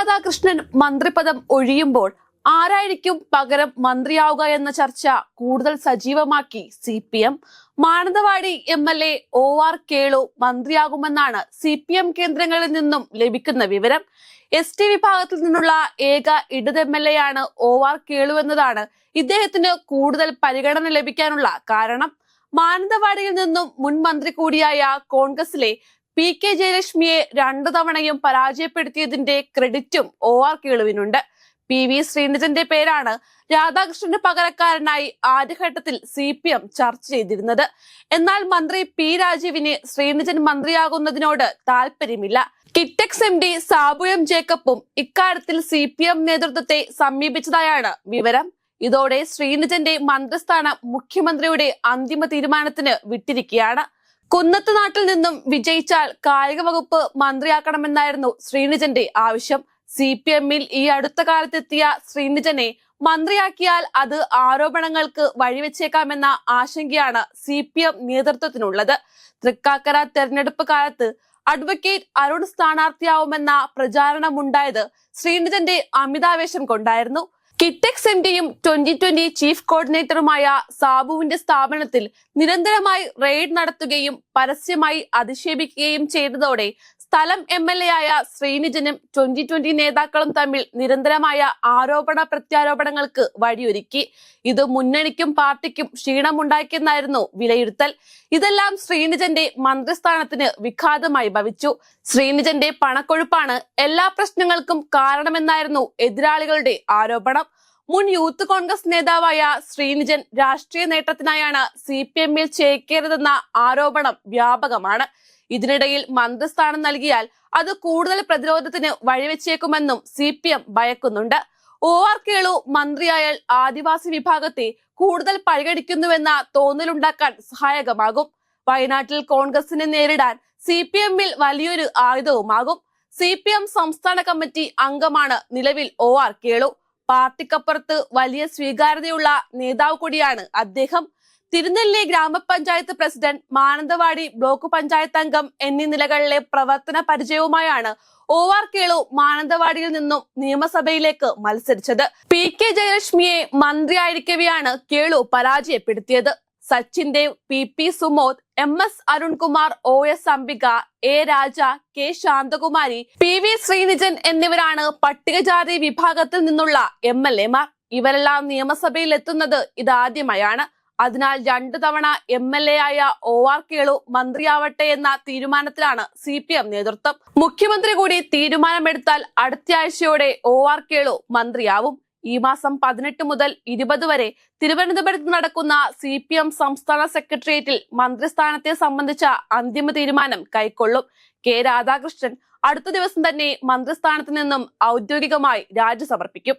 രാധാകൃഷ്ണൻ മന്ത്രിപദം ഒഴിയുമ്പോൾ ആരായിരിക്കും പകരം മന്ത്രിയാവുക എന്ന ചർച്ച കൂടുതൽ സജീവമാക്കി C P M Mananthavady M L A O R Kelu മന്ത്രിയാകുമെന്നാണ് C P M കേന്ദ്രങ്ങളിൽ നിന്നും ലഭിക്കുന്ന വിവരം. എസ് ടി വിഭാഗത്തിൽ നിന്നുള്ള ഏക ഇടത് എം എൽ എ ആണ് ഒ ആർ കേളു എന്നതാണ് ഇദ്ദേഹത്തിന് കൂടുതൽ പരിഗണന ലഭിക്കാനുള്ള കാരണം. മാനന്തവാടിയിൽ നിന്നും മുൻ മന്ത്രി കൂടിയായ കോൺഗ്രസിലെ പി കെ ജയലക്ഷ്മിയെ രണ്ടു തവണയും പരാജയപ്പെടുത്തിയതിന്റെ ക്രെഡിറ്റും ഒ ആർ കേളുവിനുണ്ട്. പി വി ശ്രീനിധന്റെ പേരാണ് രാധാകൃഷ്ണന് പകരക്കാരനായി ആദ്യഘട്ടത്തിൽ സി പി എം ചർച്ച ചെയ്തിരുന്നത്. എന്നാൽ മന്ത്രി പി രാജീവിന് ശ്രീനിധൻ മന്ത്രിയാകുന്നതിനോട് താല്പര്യമില്ല Kitex M D Sabu M ജേക്കബും ഇക്കാര്യത്തിൽ സി പി എം നേതൃത്വത്തെ സമീപിച്ചതായാണ് വിവരം. ഇതോടെ ശ്രീനിധന്റെ മന്ത്രിസ്ഥാനം മുഖ്യമന്ത്രിയുടെ അന്തിമ തീരുമാനത്തിന് വിട്ടിരിക്കുകയാണ്. കുന്നത്ത് നാട്ടിൽ നിന്നും വിജയിച്ചാൽ കായിക വകുപ്പ് മന്ത്രിയാക്കണമെന്നായിരുന്നു ശ്രീനിജന്റെ ആവശ്യം. സി പി എമ്മിൽ ഈ അടുത്ത കാലത്തെത്തിയ ശ്രീനിജനെ മന്ത്രിയാക്കിയാൽ അത് ആരോപണങ്ങൾക്ക് വഴിവെച്ചേക്കാമെന്ന ആശങ്കയാണ് സി പി എം നേതൃത്വത്തിനുള്ളത്. തൃക്കാക്കര തെരഞ്ഞെടുപ്പ് കാലത്ത് അഡ്വക്കേറ്റ് അരുൺ സ്ഥാനാർത്ഥിയാവുമെന്ന പ്രചാരണമുണ്ടായത് ശ്രീനിജന്റെ അമിതാവേശം കൊണ്ടായിരുന്നു. കിറ്റെക്സ് എം ഡിയും ട്വന്റി ട്വന്റി ചീഫ് കോർഡിനേറ്ററുമായ സാബുവിന്റെ സ്ഥാപനത്തിൽ നിരന്തരമായി റെയ്ഡ് നടത്തുകയും പരസ്യമായി അധിക്ഷേപിക്കുകയും ചെയ്തതോടെ സ്ഥലം എം എൽ എ ആയ ശ്രീനിജനും ട്വന്റി ട്വന്റി നേതാക്കളും തമ്മിൽ നിരന്തരമായ ആരോപണ പ്രത്യാരോപണങ്ങൾക്ക് വഴിയൊരുക്കി. ഇത് മുന്നണിക്കും പാർട്ടിക്കും ക്ഷീണമുണ്ടാക്കിയെന്നായിരുന്നു വിലയിരുത്തൽ. ഇതെല്ലാം ശ്രീനിജന്റെ മന്ത്രിസ്ഥാനത്തിന് വിഘാതമായി ഭവിച്ചു. ശ്രീനിജന്റെ പണക്കൊഴുപ്പാണ് എല്ലാ പ്രശ്നങ്ങൾക്കും കാരണമെന്നായിരുന്നു എതിരാളികളുടെ ആരോപണം. മുൻ യൂത്ത് കോൺഗ്രസ് നേതാവായ ശ്രീനിജൻ രാഷ്ട്രീയ നേട്ടത്തിനായാണ് സി പി എമ്മിൽ ചേക്കേറതെന്ന ആരോപണം വ്യാപകമാണ്. ഇതിനിടയിൽ മന്ത്രിസ്ഥാനം നൽകിയാൽ അത് കൂടുതൽ പ്രതിരോധത്തിന് വഴിവെച്ചേക്കുമെന്നും സി പി എം ഭയക്കുന്നുണ്ട്. ഒ ആർ കേളു മന്ത്രിയായാൽ ആദിവാസി വിഭാഗത്തെ കൂടുതൽ പരിഗണിക്കുന്നുവെന്ന തോന്നലുണ്ടാക്കാൻ സഹായകമാകും. വയനാട്ടിൽ കോൺഗ്രസിനെ നേരിടാൻ സി പി എമ്മിൽ വലിയൊരു ആയുധവുമാകും. സി പി എം സംസ്ഥാന കമ്മിറ്റി അംഗമാണ് നിലവിൽ ഒ ആർ കേളു. പാർട്ടിക്കപ്പുറത്ത് വലിയ സ്വീകാര്യതയുള്ള നേതാവ് കൂടിയാണ് അദ്ദേഹം. തിരുനെല്ലി ഗ്രാമപഞ്ചായത്ത് പ്രസിഡന്റ് മാനന്തവാടി ബ്ലോക്ക് പഞ്ചായത്ത് അംഗം എന്നീ നിലകളിലെ പ്രവർത്തന പരിചയവുമായാണ് ഒ ആർ കേളു മാനന്തവാടിയിൽ നിന്നും നിയമസഭയിലേക്ക് മത്സരിച്ചത്. പി കെ ജയലക്ഷ്മിയെ മന്ത്രിയായിരിക്കവെയാണ് കേളു പരാജയപ്പെടുത്തിയത്. Sachin Dev P P Sumod M S Arunkumar O S Ambika A Raja K Santhakumari P V Sreenijan എന്നിവരാണ് പട്ടികജാതി വിഭാഗത്തിൽ നിന്നുള്ള എം എൽ എമാർ. ഇവരെല്ലാം നിയമസഭയിൽ എത്തുന്നത് ഇതാദ്യമായാണ്. അതിനാൽ രണ്ടു തവണ എം എൽ എ ആയ ഒ ആർ കേളു മന്ത്രിയാവട്ടെ എന്ന തീരുമാനത്തിലാണ് സി പി എം നേതൃത്വം. മുഖ്യമന്ത്രി കൂടി തീരുമാനമെടുത്താൽ അടുത്തയാഴ്ചയോടെ ഒ ആർ കേളു മന്ത്രിയാവും. ഈ മാസം പതിനെട്ട് മുതൽ ഇരുപത് വരെ തിരുവനന്തപുരത്ത് നടക്കുന്ന സി പി എം സംസ്ഥാന സെക്രട്ടേറിയറ്റിൽ മന്ത്രിസ്ഥാനത്തെ സംബന്ധിച്ച അന്തിമ തീരുമാനം കൈക്കൊള്ളും. കെ രാധാകൃഷ്ണൻ അടുത്ത ദിവസം തന്നെ മന്ത്രിസ്ഥാനത്ത് നിന്നും ഔദ്യോഗികമായി രാജി സമർപ്പിക്കും.